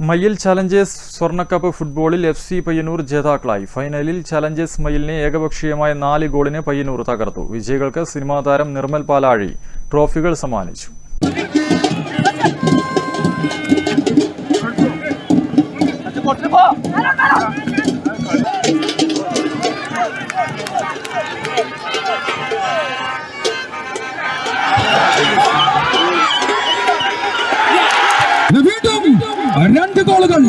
മയിൽ ചലഞ്ചേഴ്സ് സ്വർണക്കപ്പ് ഫുട്ബോളിൽ F C Payyanur ജേതാക്കളായി. ഫൈനലിൽ ചലഞ്ചേഴ്സ് മയിലിനെ ഏകപക്ഷീയമായ നാല് ഗോളിന് പയ്യന്നൂർ തകർത്തു. വിജയികൾക്ക് സിനിമാ താരം നിർമ്മൽ പാലാഴി ട്രോഫികൾ സമ്മാനിച്ചു. രണ്ട് ഗോളുകൾ.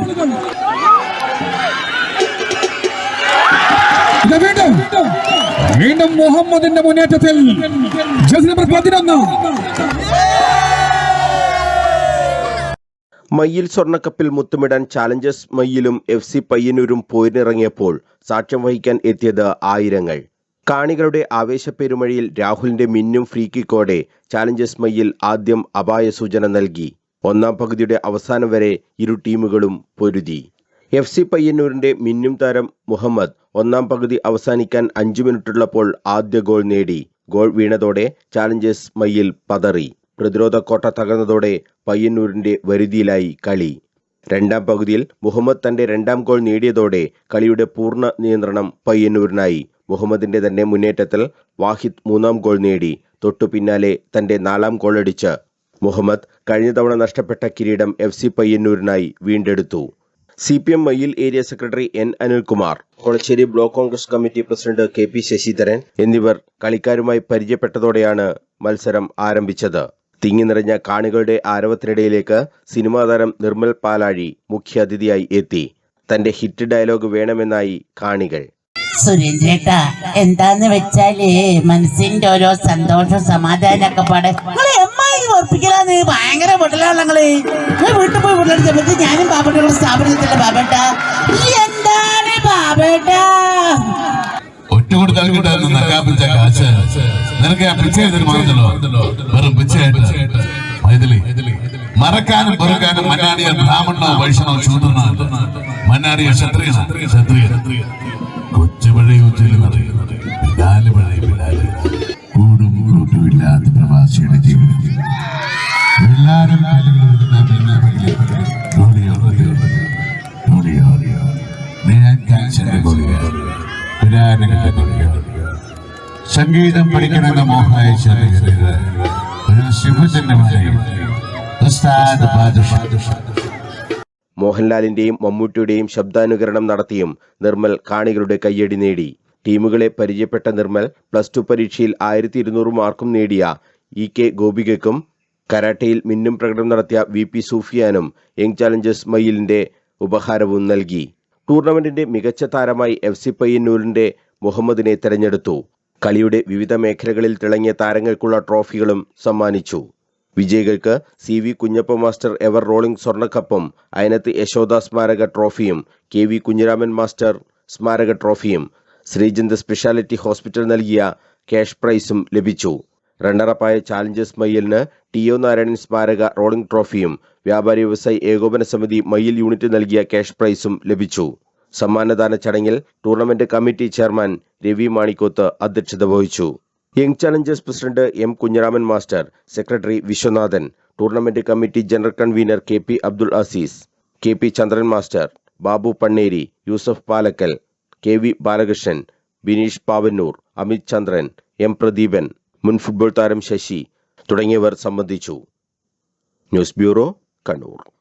വീണ്ടും വീണ്ടും മുഹമ്മദിന്റെ മുന്നേറ്റത്തിൽ ജസ് നമ്പർ പതിനൊന്ന്. മയ്യിൽ സ്വർണക്കപ്പിൽ മുത്തുമിടാൻ ചാലഞ്ചേഴ്സ് മയ്യിലും എഫ് സി പയ്യന്നൂരും പോരിനിറങ്ങിയപ്പോൾ സാക്ഷ്യം വഹിക്കാൻ എത്തിയത് ആയിരങ്ങൾ. കാണികളുടെ ആവേശപ്പെരുമഴയിൽ രാഹുലിന്റെ മിന്നും ഫ്രീ കിക്കോടെ ചാലഞ്ചേഴ്സ് മയ്യിൽ ആദ്യം അപായ സൂചന നൽകി. ഒന്നാം പകുതിയുടെ അവസാനം വരെ ഇരു ടീമുകളും പൊരുതി. എഫ് സി പയ്യന്നൂരിന്റെ മിന്നും താരം മുഹമ്മദ് ഒന്നാം പകുതി അവസാനിക്കാൻ അഞ്ചു മിനിറ്റുള്ളപ്പോൾ ആദ്യ ഗോൾ നേടി. ഗോൾ വീണതോടെ ചാലഞ്ചേഴ്സ് മയ്യിൽ പതറി. പ്രതിരോധ കോട്ട തകർന്നതോടെ പയ്യന്നൂരിന്റെ വരുതിയിലായി കളി. രണ്ടാം പകുതിയിൽ മുഹമ്മദ് തന്റെ രണ്ടാം ഗോൾ നേടിയതോടെ കളിയുടെ പൂർണ നിയന്ത്രണം പയ്യന്നൂരിനായി. മുഹമ്മദിന്റെ തന്നെ മുന്നേറ്റത്തിൽ വാഹിദ് മൂന്നാം ഗോൾ നേടി. തൊട്ടു പിന്നാലെ തന്റെ നാലാം ഗോളടിച്ച് മുഹമ്മദ് കഴിഞ്ഞ തവണ നഷ്ടപ്പെട്ട കിരീടം എഫ് സി പയ്യന്നൂരിനായി വീണ്ടെടുത്തു. C P M Mayyil area secretary N Anilkumar Kolassery block Congress committee president K P Sasidharan എന്നിവർ കളിക്കാരുമായി പരിചയപ്പെട്ടതോടെയാണ് മത്സരം ആരംഭിച്ചത്. തിങ്ങി നിറഞ്ഞ കാണികളുടെ ആരവത്തിനിടയിലേക്ക് സിനിമാ താരം നിർമ്മൽ പാലാഴി മുഖ്യാതിഥിയായി എത്തി. തന്റെ ഹിറ്റ് ഡയലോഗ് വേണമെന്നായി കാണികൾ. സുരേന്ദ്രേട്ടാ എന്താന്ന് വെച്ചാൽ മനസ്സിന്റെ ഓരോ സന്തോഷം സമാധാനമൊക്കെ പാടെ. ഭയങ്കര നിങ്ങൾ നിങ്ങൾ വീട്ടിൽ പോയി വീട്ടിലെടുത്തപ്പോ ഞാനും ബാബയുടെ സ്ഥാപനത്തില്ല ബാബേട്ട. എന്താണ് ബാബേട്ട? ഒറ്റ കൊടുത്താൽ നിനക്ക് ആ മറക്കാനും ബ്രാഹ്മണോ വൈഷ്ണവോ ക്ഷത്രിയ പ്രവാസിയുടെ ഗോളിയാണ് സംഗീതം പഠിക്കണമെന്ന ബാദുഷാ. മോഹൻലാലിന്റെയും മമ്മൂട്ടിയുടെയും ശബ്ദാനുകരണം നടത്തിയും നിർമ്മൽ കാണികളുടെ കയ്യടി നേടി. ടീമുകളെ പരിചയപ്പെട്ട നിർമ്മൽ പ്ലസ് ടു പരീക്ഷയിൽ ആയിരത്തി ഇരുന്നൂറ് മാർക്കും നേടിയ ഇ കെ ഗോപികയ്ക്കും കരാട്ടയിൽ മിന്നും പ്രകടനം നടത്തിയ വി പി സൂഫിയാനും യങ് ചാലഞ്ചേഴ്സ് മയിലിന്റെ ഉപഹാരവും നൽകി. ടൂർണമെന്റിന്റെ മികച്ച താരമായി എഫ് സി പയ്യന്നൂരിന്റെ മുഹമ്മദിനെ തെരഞ്ഞെടുത്തു. കളിയുടെ വിവിധ മേഖലകളിൽ തിളങ്ങിയ താരങ്ങൾക്കുള്ള ട്രോഫികളും സമ്മാനിച്ചു. വിജയികൾക്ക് C V Kunjappa master ever rolling സ്വർണക്കപ്പും Ayanath Yashoda സ്മാരക ട്രോഫിയും കെ വി കുഞ്ഞിരാമൻ മാസ്റ്റർ സ്മാരക ട്രോഫിയും ശ്രീചന്ദ് സ്പെഷ്യാലിറ്റി ഹോസ്പിറ്റൽ നൽകിയ ക്യാഷ് പ്രൈസും ലഭിച്ചു. റണ്ണറപ്പായ ചാലഞ്ചേഴ്സ് മയ്യലിന് ടി ഒ നാരായണൻ സ്മാരക റോളിംഗ് ട്രോഫിയും വ്യാപാരി വ്യവസായി ഏകോപന സമിതി മയ്യൽ യൂണിറ്റ് നൽകിയ ക്യാഷ് പ്രൈസും ലഭിച്ചു. സമ്മാനദാന ചടങ്ങിൽ tournament committee chairman Ravi Manikoth അധ്യക്ഷത വഹിച്ചു. Young challengers president M Kunhiraman master secretary Viswanathan tournament committee general convener K P Abdul Azeez K P Chandran master Babu Panneri Yusuf Palakkal K V Balakrishnan Bineesh Pavannur Amith Chandran M Pradeepan മുൻ football താരം ശശി തുടങ്ങിയവർ സംബന്ധിച്ചു. News bureau Kannur.